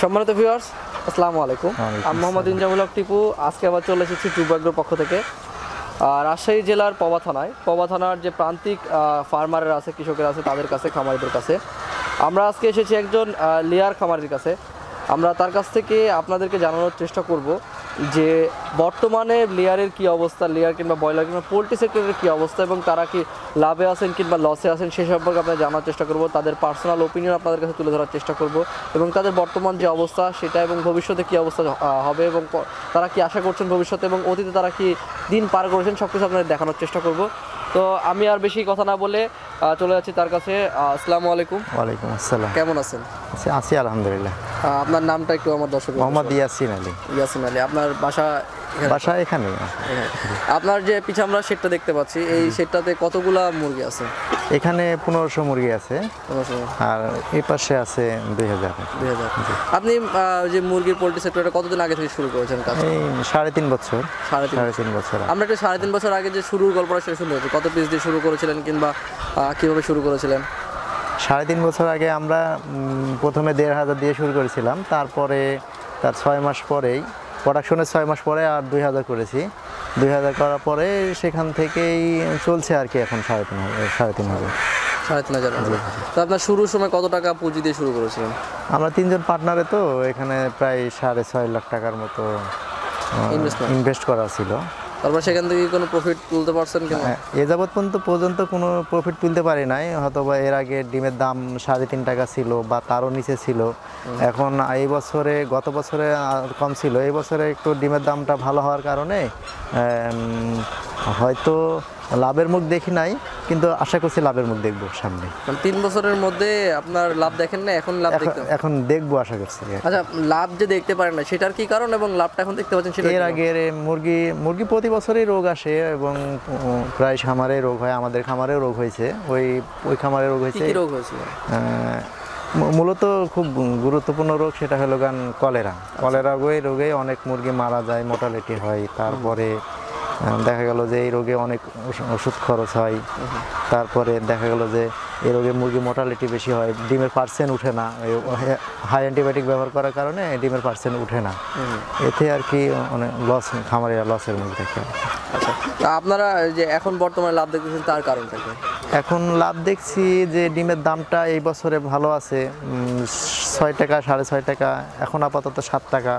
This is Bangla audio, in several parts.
সম্মানিত ভিউয়ার্স আসসালামু আলাইকুম। আমি মোহাম্মদ ইনজামুল হক টিপু। আজকে আবার চলে এসেছি ট্রুবাগ্রোর পক্ষ থেকে। রাজশাহী জেলার পবা থানায়। পবা থানার যে প্রান্তিক ফার্মারের আছে কৃষকের আছে তাদের কাছে খামারিদের কাছে। আমরা আজকে এসেছি একজন লেয়ার খামারির কাছে। আমরা তার কাছ থেকে আপনাদেরকে জানানোর চেষ্টা করব যে বর্তমানে লেয়ারের কি অবস্থা লেয়ার কিংবা ব্রয়লার কিংবা পোলট্রি সেক্টরের কি অবস্থা এবং তারা কি লাভে আছেন কিংবা লসে আছেন সে সম্পর্কে আমরা জানার চেষ্টা করব। তাদের পার্সোনাল ওপিনিয়ন আপনাদের কাছে তুলে ধরার চেষ্টা করব এবং তাদের বর্তমান যে অবস্থা সেটা এবং ভবিষ্যতে কি অবস্থা হবে এবং তারা কি আশা করছেন ভবিষ্যতে এবং অতীতে তারা কি দিন পার করেছেন সব কিছু আপনাদের দেখানোর চেষ্টা করব। তো আমি আর বেশি কথা না বলে চলে যাচ্ছি তার কাছে। আসসালামু আলাইকুম। ওয়ালাইকুম আসসালাম। কেমন আছেন? আছি- আলহামদুলিল্লাহ। আপনার নামটা একটু আমার দর্শক মোহাম্মদ ইয়াসিন আলী। ইয়াসিন আলী আপনার বাসা বাসা এখানে। আপনার যে পিছে আমরা শেডটা দেখতে পাচ্ছি এই শেডটাতে কতগুলা মুরগি আছে? এখানে পনেরোশো মুরগি আছে। আর এই পাশে আছে দুই হাজার। আপনি যে মুরগির পোলট্রি সেক্টরটা কতদিন আগে থেকে শুরু করেছেন সাড়ে তিন বছর। সাড়ে তিন বছর আমরা একটা সাড়ে তিন বছর আগে যে শুরুর গল্পটা সেটা শুনতে কত পিস দিয়ে শুরু করেছিলেন কিংবা কীভাবে শুরু করেছিলেন? সাড়ে তিন বছর আগে আমরা প্রথমে দেড় হাজার দিয়ে শুরু করেছিলাম। তারপরে তার ছয় মাস পরেই প্রোডাকশনের ছয় মাস পরে আর দুই হাজার করেছি। দুই হাজার করার পরে সেখান থেকেই চলছে আর কি এখন সাড়ে তিন হাজার সাড়ে তিন হাজার। সাড়ে তিন হাজার তো আপনার শুরুর সময় কত টাকা পুঁজি দিয়ে শুরু করেছিলেন? আমরা তিনজন পার্টনারে তো এখানে প্রায় সাড়ে ছয় লাখ টাকার মতো? ইনভেস্ট করা ছিল। তারপর সেখান থেকে কোনো প্রফিট তুলতে পারছেন কিনা? না এ যাবৎ পর্যন্ত পর্যন্ত কোনো প্রফিট তুলতে পারি নাই। হয়তো বা এর আগে ডিমের দাম সাড়ে তিন টাকা ছিল বা তারও নিচে ছিল। এখন এই বছরে গত বছরে আর কম ছিল। এই বছরে একটু ডিমের দামটা ভালো হওয়ার কারণে হয়তো লাভের মুখ দেখি নাই কিন্তু আশা করছি লাভের মুখ দেখব সামনে। মানে তিন বছরের মধ্যে আপনার লাভ দেখেন না এখন লাভ এখন দেখতে এখন দেখব আশা করছি আচ্ছা লাভ যে দেখতে পারেন না সেটার কি কারণ এবং লাভটা এখন দেখতে পাচ্ছেন সেটা এর আগে মুরগি মুরগি প্রতি বছরই রোগ আসে এবং প্রায় খামারে রোগ হয় আমাদের খামারেও রোগ হয়েছে। ওই ওই খামারে রোগ হয়েছে। কি রোগ হয়েছে? মূলত খুব গুরুত্বপূর্ণ রোগ সেটা হলো গান কলেরা। কলেরা রোগে রোগে অনেক মুরগি মারা যায় মোটালিটি হয়। তারপরে দেখা গেল যে এই রোগে অনেক ওষুধ খরচ হয়। তারপরে দেখা গেল যে এই রোগে মুরগি মোটালিটি বেশি হয় ডিমের পার্সেন্ট উঠে না। হাই অ্যান্টিবায়োটিক ব্যবহার করার কারণে ডিমের পার্সেন্ট উঠে না। এতে আর কি অনেক লস খামারিরা লসের মুখ দেখে। আচ্ছা আপনারা যে এখন বর্তমানে লাভ দেখতেছেন তার কারণটা কি? এখন লাভ দেখছি যে ডিমের দামটা এই বছরে ভালো আছে ছয় টাকা সাড়ে ছয় টাকা এখন আপাতত সাত টাকা।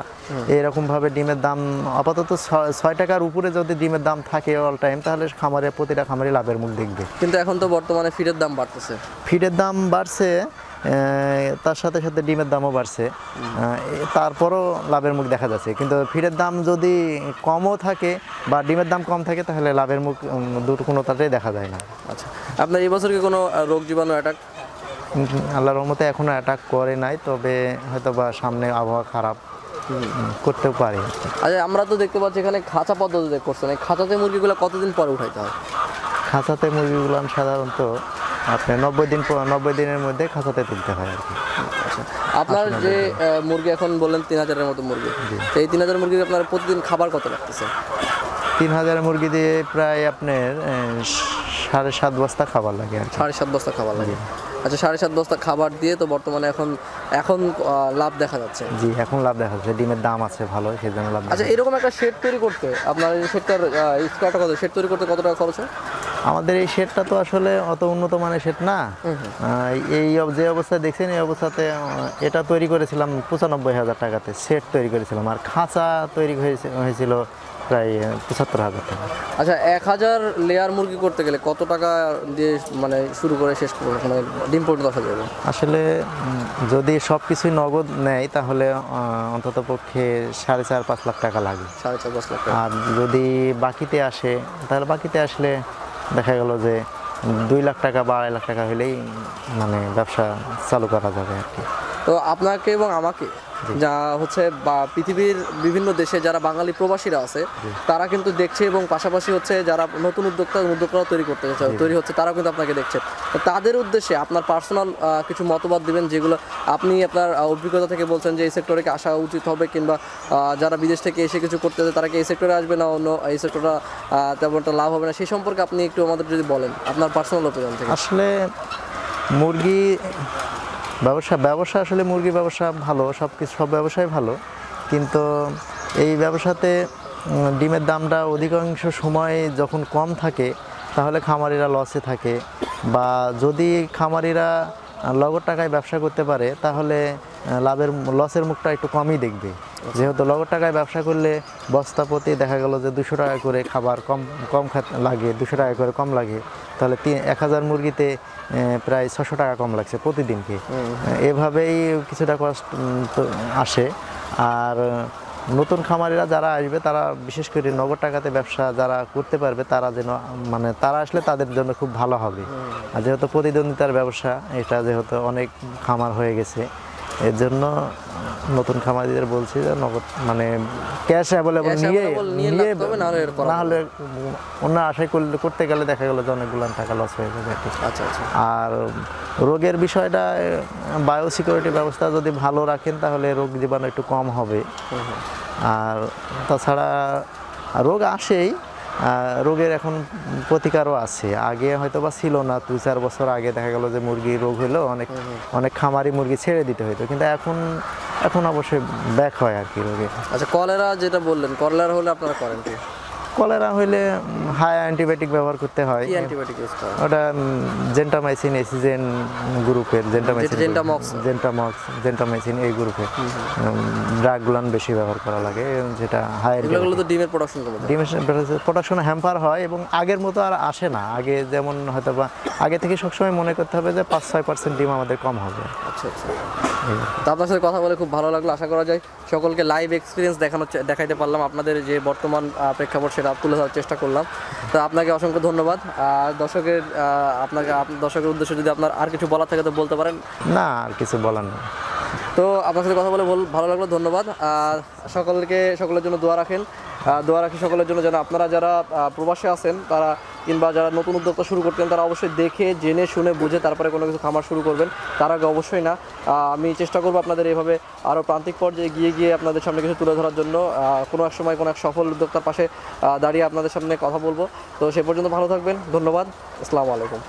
এরকম ভাবে ডিমের দাম আপাতত ছয় টাকার উপরে যদি ডিমের দাম থাকে অল টাইম তাহলে খামারে প্রতিটা খামারে লাভের মুখ দেখবে। কিন্তু এখন তো বর্তমানে ফিডের দাম বাড়তেছে। ফিডের দাম বাড়ছে তার সাথে সাথে ডিমের দামও বাড়ছে। তারপরও লাভের মুখ দেখা যাচ্ছে। কিন্তু ফিডের দাম যদি কমও থাকে বা ডিমের দাম কম থাকে তাহলে লাভের মুখ দুটো কোনোটাতেই দেখা যায় না। আচ্ছা আপনার এই বছর কি কোনো রোগ জীবাণু অ্যাটাক আল্লাহর রহমতে এখনও অ্যাটাক করে নাই তবে হয়তো বা সামনে আবহাওয়া খারাপ করতেও পারে। আচ্ছা আমরা তো দেখতে পাচ্ছি এখানে খাঁচা পদ্ধতিতে করছেন। এই খাঁচাতে মুরগিগুলো কতদিন পরে উঠাইতে হয়? খাঁচাতে মুরগিগুলো সাধারণত আপনি নব্বই দিন পর নব্বই দিনের মধ্যে খাঁচাতে তুলতে হয় আর কি। আচ্ছা। আপনার যে মুরগি এখন বললেন তিন হাজারের মতো মুরগি। এই তিন হাজার মুরগি আপনার প্রতিদিন খাবার কত লাগতেছে? তিন হাজার মুরগি দিয়ে প্রায় আপনার সাড়ে সাত বস্তা খাবার লাগে আর সাড়ে সাত বস্তা খাবার লাগে। আচ্ছা সাড়ে সাত বস্তা খাবার দিয়ে তো বর্তমানে এখন এখন লাভ দেখা যাচ্ছে। জি এখন লাভ দেখা যাচ্ছে। ডিমের দাম আছে ভালো সেই জন্য লাভ আচ্ছা এরকম একটা শেড তৈরি করতে আপনার শেডটার স্কোয়ারটা কত? শেড তৈরি করতে কত টাকা খরচ হয়? আমাদের এই শেডটা তো আসলে অত উন্নত মানের শেড না। এই যে অবস্থায় দেখছেন এই অবস্থাতে এটা তৈরি করেছিলাম পঁচানব্বই হাজার টাকাতে সেট তৈরি করেছিলাম। আর খাঁচা তৈরি হয়েছে- হয়েছিল প্রায় পঁচাত্তর হাজার টাকা। আচ্ছা এক হাজার লেয়ার মুরগি করতে গেলে কত টাকা দিয়ে মানে শুরু করে শেষ করব? মানে ডিম পর্যন্ত আসা যাবে? আসলে যদি সব কিছুই নগদ নেয় তাহলে অন্তত পক্ষে সাড়ে চার পাঁচ লাখ টাকা লাগে। সাড়ে চার দশ লাখ টাকা। আর যদি বাকিতে আসে তাহলে বাকিতে আসলে দেখা গেল যে দুই লাখ টাকা বা আড়াই লাখ টাকা হলেই মানে ব্যবসা চালু করা যাবে আর কি। তো আপনাকে এবং আমাকে যা হচ্ছে বা পৃথিবীর বিভিন্ন দেশে যারা বাঙালি প্রবাসীরা আছে তারা কিন্তু দেখছে এবং পাশাপাশি হচ্ছে যারা নতুন উদ্যোক্তা উদ্যোক্তারা তৈরি করতে তৈরি হচ্ছে তারাও কিন্তু আপনাকে দেখছে। তো তাদের উদ্দেশ্যে আপনার পার্সোনাল কিছু মতবাদ দিবেন যেগুলো আপনি আপনার অভিজ্ঞতা থেকে বলছেন যে এই সেক্টরে কি আসা উচিত হবে কিংবা যারা বিদেশ থেকে এসে কিছু করতে তারা কি এই সেক্টরে আসবে না অন্য এই সেক্টরটা তেমন একটা লাভ হবে না? সেই সম্পর্কে আপনি একটু আমাদের যদি বলেন আপনার পার্সোনাল ওপিনিয়ন থেকে। আসলে মুরগি ব্যবসা ব্যবসা আসলে মুরগি ব্যবসা ভালো সব কিছু সব ব্যবসাই ভালো। কিন্তু এই ব্যবসাতে ডিমের দামটা অধিকাংশ সময় যখন কম থাকে, তাহলে খামারিরা লসে থাকে। বা যদি খামারিরা লগর টাকায় ব্যবসা করতে পারে, তাহলে লাভের লসের মুখটা একটু কমই দেখবে। যেহেতু লগর টাকায় ব্যবসা করলে বস্তা প্রতি দেখা গেল যে দুশো টাকা করে খাবার কম কম লাগে দুশো টাকা করে কম লাগে তাহলে তিন এক হাজার মুরগিতে প্রায় ছশো টাকা কম লাগছে প্রতিদিনকে। এভাবেই কিছুটা কষ্ট তো আসে। আর নতুন খামারিরা যারা আসবে তারা বিশেষ করে নগদ টাকাতে ব্যবসা যারা করতে পারবে তারা যেন মানে তারা আসলে তাদের জন্য খুব ভালো হবে। আর যেহেতু প্রতিদ্বন্দ্বিতার ব্যবসা এটা যেহেতু অনেক খামার হয়ে গেছে এর জন্য নতুন খামারিদের বলছি যে নগদ মানে ক্যাশ অ্যাভেলেবল নিয়ে নিয়ে না। হলে অন্য আশায় করলে করতে গেলে দেখা গেলো যে অনেকগুলো টাকা লস হয়ে যাবে আচ্ছা আচ্ছা। আর রোগের বিষয়টা বায়োসিকিউরিটি ব্যবস্থা যদি ভালো রাখেন তাহলে রোগ জীবাণু একটু কম হবে। আর তাছাড়া রোগ আসেই রোগের এখন প্রতিকারও আছে। আগে হয়তো বা ছিল না দু চার বছর আগে দেখা গেল যে মুরগি রোগ হলো অনেক অনেক খামারি মুরগি ছেড়ে দিতে হতো কিন্তু এখন এখন অবশ্যই ব্যাক হয় আর কি রোগে। আচ্ছা কলেরা যেটা বললেন কলেরা হলে আপনারা করেন কি? কলেরা হইলে হাই অ্যান্টিবায়োটিক ব্যবহার করতে হয়। অ্যান্টিবায়োটিক ইউজ ওটা জেন্টামাইসিন এসিজেন গ্রুপের জেন্টামাইসিন জেন্টামক্স জেন্টামাইসিন এই গ্রুপের ড্রাগগুলান বেশি ব্যবহার করা লাগে যেটা হাই এগুলো তো ডিমের প্রোডাকশন কমে যায় প্রোডাকশন হ্যাম্পার হয় এবং আগের মতো আর আসে না। আগে যেমন হয়তো বা আগে থেকে সবসময় মনে করতে হবে যে পাঁচ ছয় পার্সেন্ট ডিম আমাদের কম হবে। আচ্ছা আচ্ছা। তো আপনার সাথে কথা বলে খুব ভালো লাগল। আশা করা যায় সকলকে লাইভ এক্সপিরিয়েন্স দেখানো দেখাইতে পারলাম। আপনাদের যে বর্তমান প্রেক্ষাপট সেটা তুলে ধরার চেষ্টা করলাম। তো আপনাকে অসংখ্য ধন্যবাদ। আর দর্শকের আহ, আপনাকে আপ- দর্শকের উদ্দেশ্যে যদি আপনার আর কিছু বলার থাকে তো বলতে পারেন। না আর কিছু বলার নেই। তো আপনার সাথে কথা বলে ভালো লাগল ধন্যবাদ। আর সকলকে সকলের জন্য দোয়া রাখেন। দোয়া রাখি সকলের জন্য যেন আপনারা যারা প্রবাসে আছেন, তারা কিংবা যারা নতুন উদ্যোক্তা শুরু করতেন, তারা অবশ্যই দেখে, জেনে, শুনে, বুঝে তারপরে কোনো কিছু খামার শুরু করবেন। তার আগে অবশ্যই না আমি চেষ্টা করব আপনাদের এভাবে আরও প্রান্তিক পর্যায়ে গিয়ে গিয়ে আপনাদের সামনে কিছু তুলে ধরার জন্য কোনো এক সময় কোনো এক সফল উদ্যোক্তার পাশে দাঁড়িয়ে আপনাদের সামনে কথা বলব। তো সে পর্যন্ত ভালো থাকবেন, ধন্যবাদ, আসসালামু আলাইকুম।